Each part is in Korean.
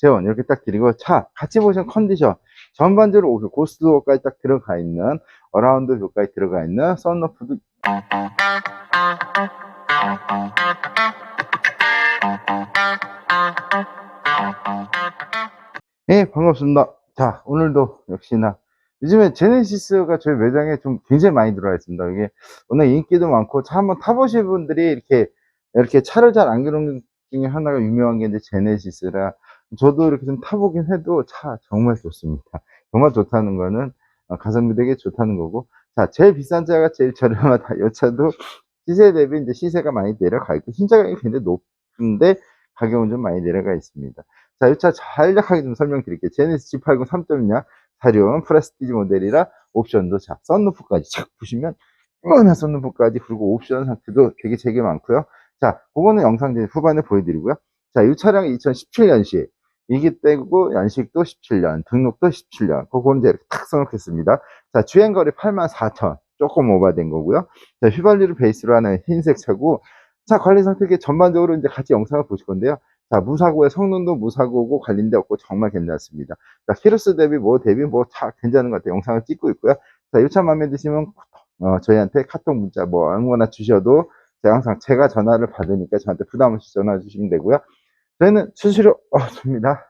재원 이렇게 딱 드리고 차 같이 보시는 컨디션. 전반적으로 오브 고스트 도어까지 딱 들어가 있는 어라운드 뷰까지 들어가 있는 썬루프도 예 반갑습니다. 자 오늘도 역시나 요즘에 제네시스가 저희 매장에 좀 굉장히 많이 들어와 있습니다. 이게 워낙 인기도 많고 차 한번 타보신 분들이 이렇게 이렇게 차를 잘 안 그런 중에 하나가 유명한 게 이제 제네시스라 저도 이렇게 좀 타보긴 해도 차 정말 좋습니다. 정말 좋다는 거는 어, 가성비 되게 좋다는 거고 자 제일 비싼 차가 제일 저렴하다. 이 차도 시세 대비 이제 시세가 많이 내려가 있고 신차 가격이 굉장히 높은데 가격은 좀 많이 내려가 있습니다. 자, 이 차 간략하게 좀 설명드릴게요. 제네시스 G80 3.0 사륜 프레스티지 모델이라 옵션도 자, 썬루프까지 착 보시면 이만한 썬루프까지 그리고 옵션 상태도 되게 되게 많고요. 자, 그거는 영상 후반에 보여드리고요. 자, 이 차량이 2017년식. 이기 때고 연식도 17년, 등록도 17년. 그거는 이제 이렇게 탁 써놓겠습니다. 자, 주행거리 84,000. 조금 오버된 거고요. 자, 휘발유를 베이스로 하는 흰색 차고, 자, 관리 상태 게 전반적으로 이제 같이 영상을 보실 건데요. 자, 무사고의 성능도 무사고고 관련돼 없고 정말 괜찮습니다. 자, 키로수 대비 뭐 대비 뭐 다 괜찮은 것 같아요. 영상을 찍고 있고요. 자, 이 차 마음에 드시면 어, 저희한테 카톡 문자 뭐 아무거나 주셔도 제가 항상 제가 전화를 받으니까 저한테 부담 없이 전화 주시면 되고요. 저희는 수수료 없습니다.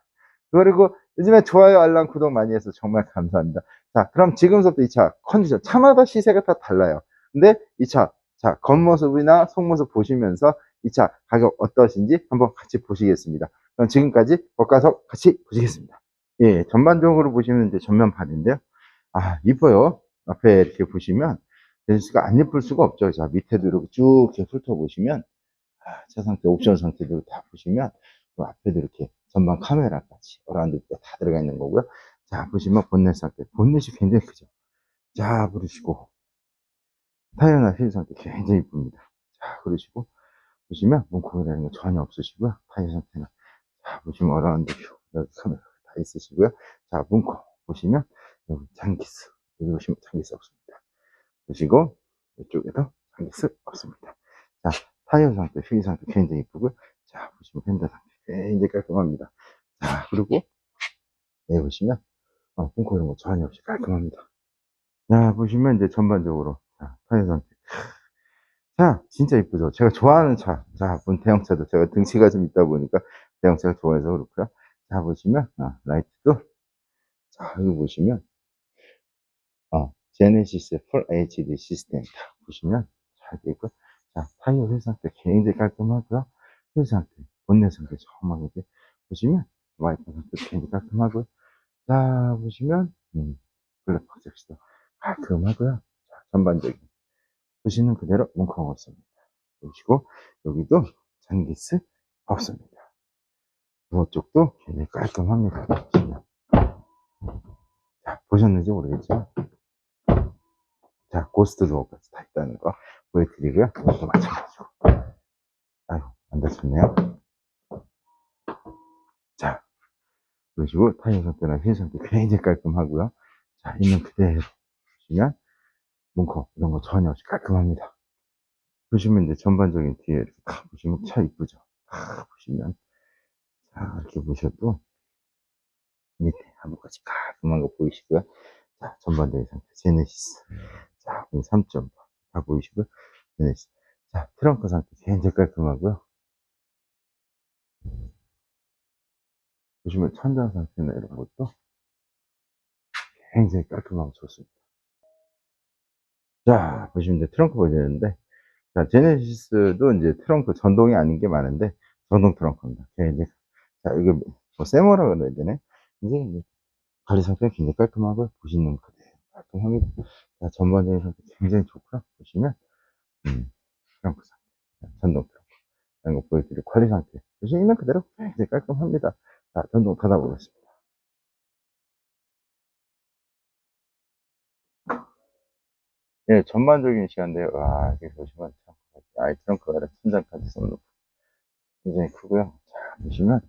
그리고 요즘에 좋아요, 알람, 구독 많이 해서 정말 감사합니다. 자, 그럼 지금부터 이 차 컨디션, 차마다 시세가 다 달라요. 근데 이 차, 자, 겉모습이나 속모습 보시면서 이 차 가격 어떠신지 한번 같이 보시겠습니다. 그럼 지금까지 겉가서 같이 보시겠습니다. 예, 전반적으로 보시면 이제 전면판인데요. 아, 이뻐요. 앞에 이렇게 보시면 제네시스가 안 예쁠 수가 없죠. 자, 밑에도 이렇게 쭉 이렇게 훑어보시면 아, 차 상태, 옵션 상태도 다 보시면 그 앞에도 이렇게 전방 카메라까지 어라운드가 다 들어가 있는 거고요. 자, 보시면 본넷 상태. 본넷이 굉장히 크죠. 자, 부르시고 타이어나 휠 상태 굉장히 이쁩니다. 자, 그러시고 보시면 문콕이라는 거 전혀 없으시고요. 타이어 상태는 자, 보시면 어라운드 뷰 여기 카메라 다 있으시고요. 자, 문콕 보시면 여기 장기스 여기 보시면 장기스 없습니다. 보시고 이쪽에도 장기스 없습니다. 자, 타이어 상태, 휠 상태 굉장히 이쁘고요. 자, 보시면 펜더 상태 굉장히 깔끔합니다. 자, 그리고 여기 보시면 어, pun코 이런 거 전혀 없이 깔끔합니다. 자, 보시면 이제 전반적으로 자, 타이어 상태. 자, 진짜 이쁘죠? 제가 좋아하는 차. 자, 본 대형차도 제가 등치가 좀 있다 보니까 대형차가 좋아해서 그렇고요. 자, 보시면 아, 라이트도 자, 여기 보시면 어, 제네시스 풀 HD 시스템 다 보시면 잘 있고요. 자, 타이어 휠 상태 굉장히 깔끔하고요. 휠상 태, 본넷 상태 정말 이렇게 보시면 와이퍼 상태 굉장히 깔끔하고요. 자, 보시면 음, 블랙 박스도 깔끔하고요. 자, 전반적인 보시는 그대로 문콕 없습니다. 보시고 여기도 잔기스 없습니다. 부어 쪽도 굉장히 깔끔합니다. 보시면. 자, 보셨는지 모르겠지만 자, 고스트 도어까지 다 있다는 거 보여드리고요. 이것도 마찬가지고. 아유, 안 다쳤네요. 그러시고 타이어 상태나 휠 상태 굉장히 깔끔하고요. 자, 있는 그대로 보시면 문콕 이런 거 전혀 없이 깔끔합니다. 보시면 이제 전반적인 뒤에 이렇게 딱 보시면 차 이쁘죠. 딱 보시면 자 이렇게 보셔도 밑에 한번까지 깔끔한 거 보이시고요. 자 전반적인 상태 제네시스 자 3점 다 보이시고요. 제네시스 자 트렁크 상태 굉장히 깔끔하고요. 보시면 천장 상태나 이런 것도 굉장히 깔끔하고 좋습니다. 자, 보시면 이제 트렁크 보시는데, 자, 제네시스도 이제 트렁크 전동이 아닌 게 많은데, 전동 트렁크입니다. 이제, 자, 이게 뭐, 세모라 그래야 되네? 이제 관리 상태가 굉장히 깔끔하고, 보시는 그대로 깔끔합니다. 자, 전반적인 상태 굉장히 좋고요. 보시면, 음, 트렁크 상태, 전동 트렁크. 이런 거 보여드릴 관리 상태. 보시면 그대로 굉장히 깔끔합니다. 자, 전동 닫아보겠습니다. 예, 전반적인 시간인데요. 와, 이렇게 보시면 참, 아이 트렁크가 아니라 천장까지 썬루프 굉장히 크고요. 자, 보시면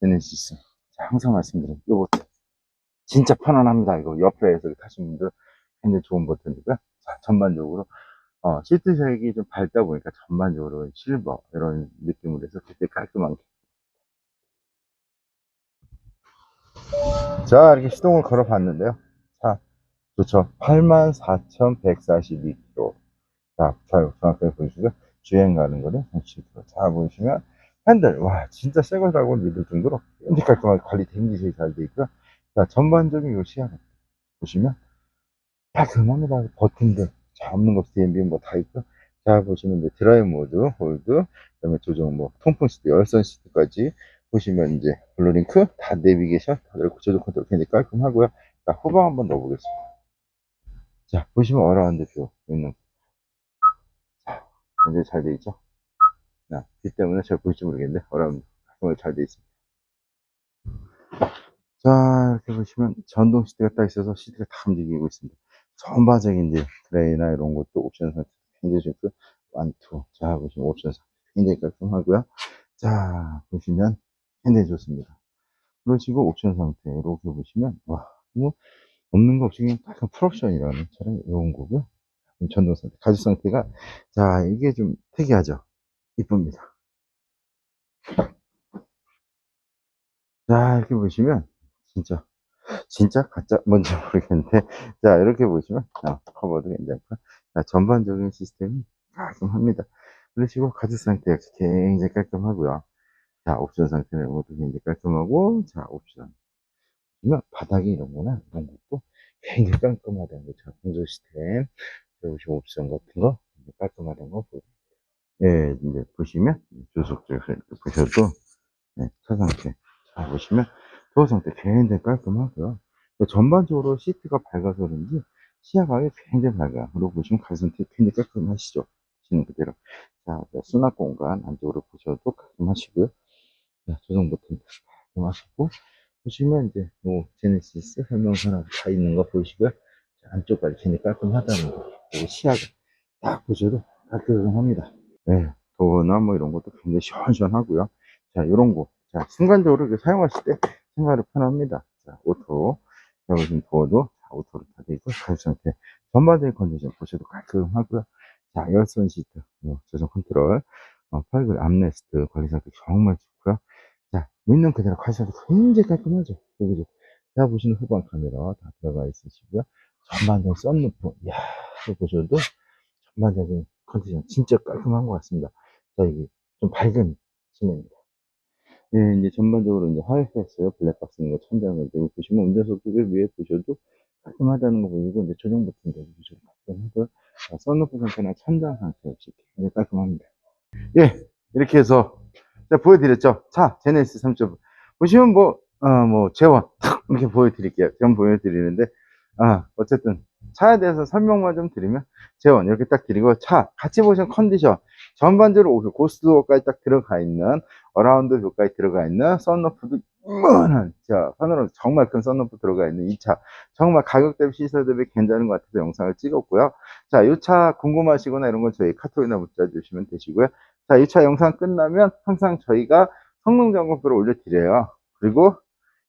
제네시스. 자, 항상 말씀드린 요 버튼. 진짜 편안합니다. 이거 옆에서 타신 분들 굉장히 좋은 버튼이고요. 자, 전반적으로 어, 시트색이 좀 밝다 보니까 전반적으로 실버 이런 느낌으로 해서 굉장히 깔끔한 게. 자, 이렇게 시동을 걸어 봤는데요. 자, 좋죠. 84,142km. 자, 잘 정확하게 보시고요. 주행 가는 거는 37km. 자, 보시면 핸들, 와, 진짜 새 거라고 믿을 정도로 굉장히 깔끔하게 관리 굉장히 잘돼 있고요. 자, 전반적인 요 시야가 보시면 깔끔합니다. 버튼들, 자, 없는 거 DMB 뭐다 있고. 자, 보시면 이제 드라이브 모드, 홀드, 그 다음에 조정 뭐, 통풍 시트, 열선 시트까지 보시면 이제 블루링크, 다 내비게이션, 다들 조정 컨트롤 굉장히 깔끔하고요. 자, 후방 한번 넣어보겠습니다. 자, 보시면 어라운드 뷰 있는. 자, 굉장히 잘 돼 있죠? 자, 비 때문에 잘 보일지 모르겠는데, 어라운드 깔끔하게 잘돼 있습니다. 자, 이렇게 보시면 전동 시트가 딱 있어서 시트가 다 움직이고 있습니다. 전반적인 이제 트레이나 이런 것도 옵션 상태 굉장히 좋고, 완투. 자, 보시면 옵션 상태 굉장히 깔끔하고요. 자, 보시면 굉장히 좋습니다. 그러시고 옵션 상태 이렇게 보시면, 와, 뭐, 없는 거 없이 그냥 약간 풀옵션이라는 차량 이런 거고요. 전동 상태, 가죽 상태가, 자, 이게 좀 특이하죠? 이쁩니다. 자, 이렇게 보시면, 진짜, 진짜 가짜, 뭔지 모르겠는데, 자, 이렇게 보시면, 자, 커버도 괜찮고, 자, 전반적인 시스템이 깔끔합니다. 그러시고, 가죽 상태가 굉장히 깔끔하고요. 자, 옵션 상태는 이것도 굉장히 깔끔하고, 자, 옵션. 보시면, 바닥이 이런 거나, 이런 것도 굉장히 깔끔하다는 거죠. 공조 시스템, 보시면 옵션 같은 거, 깔끔하다는 거 보여요. 예, 이제 보시면, 조속 쪽에서 보셔도, 네, 차 상태. 자, 보시면, 도어 상태 굉장히 깔끔하고요. 전반적으로 시트가 밝아서 그런지 시야가 굉장히 밝아요. 그리고 보시면 가슴 상태 굉장히 깔끔하시죠? 보시는 그대로. 자, 수납 공간 안쪽으로 보셔도 깔끔하시고요. 자, 조정 버튼 깔끔하시고, 보시면 이제 뭐 제네시스 설명서나 다 있는 거 보이시고요. 자, 안쪽까지 굉장히 깔끔하다는 거. 그리고 시야가 딱 보셔도 깔끔합니다. 네, 도어나 뭐 이런 것도 굉장히 시원시원하고요. 자, 요런 거. 자, 순간적으로 이렇게 사용하실 때 생활이 편합니다. 자, 오토. 자, 보시면 도어도 자, 오토로 다 되어 있고, 가죽 상태. 전반적인 컨디션 보셔도 깔끔하고요. 자, 열선 시트, 뭐, 조정 컨트롤, 어, 팔글 암레스트 관리 상태 정말 좋고요. 자, 있는 그대로 상태 굉장히 깔끔하죠. 여기죠. 자, 보시는 후방 카메라 다 들어가 있으시고요. 전반적인 썬루프, 이야, 보셔도 전반적인 컨디션 진짜 깔끔한 것 같습니다. 자, 이게 좀 밝은 시내입니다. 네, 이제 전반적으로 이제 하이패스 블랙박스 있는 거 천장을 대고 보시면 운전석들 위에 보셔도 깔끔하다는 거 보이고 이제 조정 버튼도 보셔도 깔끔하고요. 자, 썬루프 상태나 천장 상태 역시 굉장히 깔끔합니다. 예, 이렇게 해서 자, 보여드렸죠. 차 제네시스 3.5 보시면 뭐, 어, 뭐 재원 탁 이렇게 보여드릴게요. 재원 보여드리는데 아, 어쨌든 차에 대해서 설명만 좀 드리면 재원 이렇게 딱 드리고 차 같이 보시면 컨디션 전반적으로 오브 고스트도어까지 딱 들어가 있는 어라운드 뷰까지 들어가 있는 썬루프도 이만한 자 하늘은 정말 큰 썬루프 들어가 있는 이 차 정말 가격 대비 시세 대비 괜찮은 것 같아서 영상을 찍었고요 자 이 차 궁금하시거나 이런 건 저희 카톡이나 문자 주시면 되시고요 자이차 영상 끝나면 항상 저희가 성능 점검표를 올려드려요. 그리고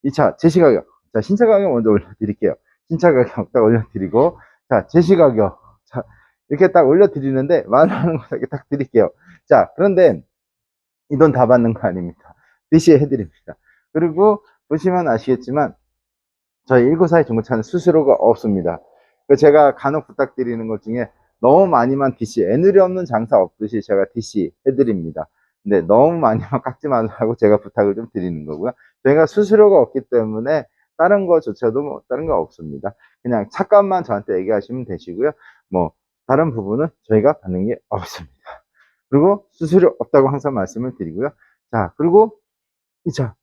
이차 제시 가격. 자 신차 가격 먼저 올려드릴게요. 신차 가격 딱 올려드리고 자 제시 가격. 자 이렇게 딱 올려드리는데 말하는 거 이렇게 딱 드릴게요. 자 그런데 이 돈 다 받는 거 아닙니다 DC 해드립니다. 그리고 보시면 아시겠지만 저희 1942 중고차는 수수료가 없습니다. 그 제가 간혹 부탁드리는 것 중에 너무 많이만 DC 애누리 없는 장사 없듯이 제가 DC 해드립니다 근데 너무 많이만 깎지 말라고 제가 부탁을 좀 드리는 거고요 저희가 수수료가 없기 때문에 다른 거조차도 뭐 다른 거 없습니다. 그냥 차값만 저한테 얘기하시면 되시고요. 뭐 다른 부분은 저희가 받는 게 없습니다. 그리고 수수료 없다고 항상 말씀을 드리고요. 자 그리고 이 차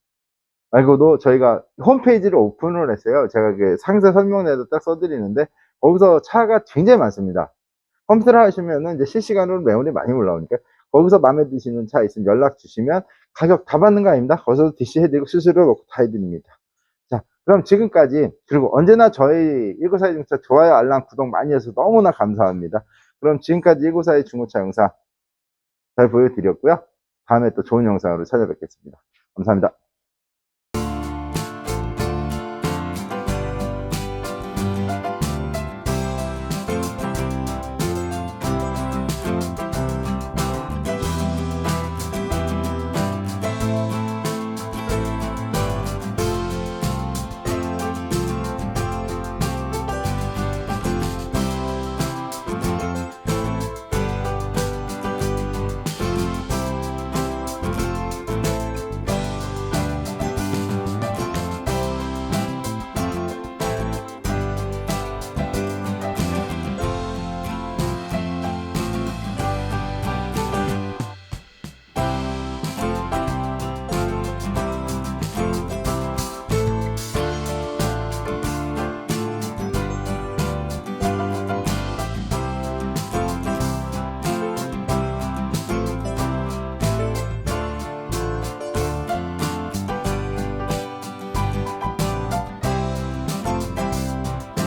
말고도 저희가 홈페이지를 오픈을 했어요. 제가 그 상세 설명에도 딱 써드리는데 거기서 차가 굉장히 많습니다. 컴퓨터를 하시면은 이제 실시간으로 매물이 많이 올라오니까 거기서 마음에 드시는 차 있으면 연락 주시면 가격 다 받는 거 아닙니다. 거기서 DC 해드리고 수수료 넣고 다 해드립니다. 그럼 지금까지 그리고 언제나 저희 1942 중고차 좋아요 알람 구독 많이 해서 너무나 감사합니다 그럼 지금까지 1942 중고차 영상 잘 보여드렸고요 다음에 또 좋은 영상으로 찾아뵙겠습니다 감사합니다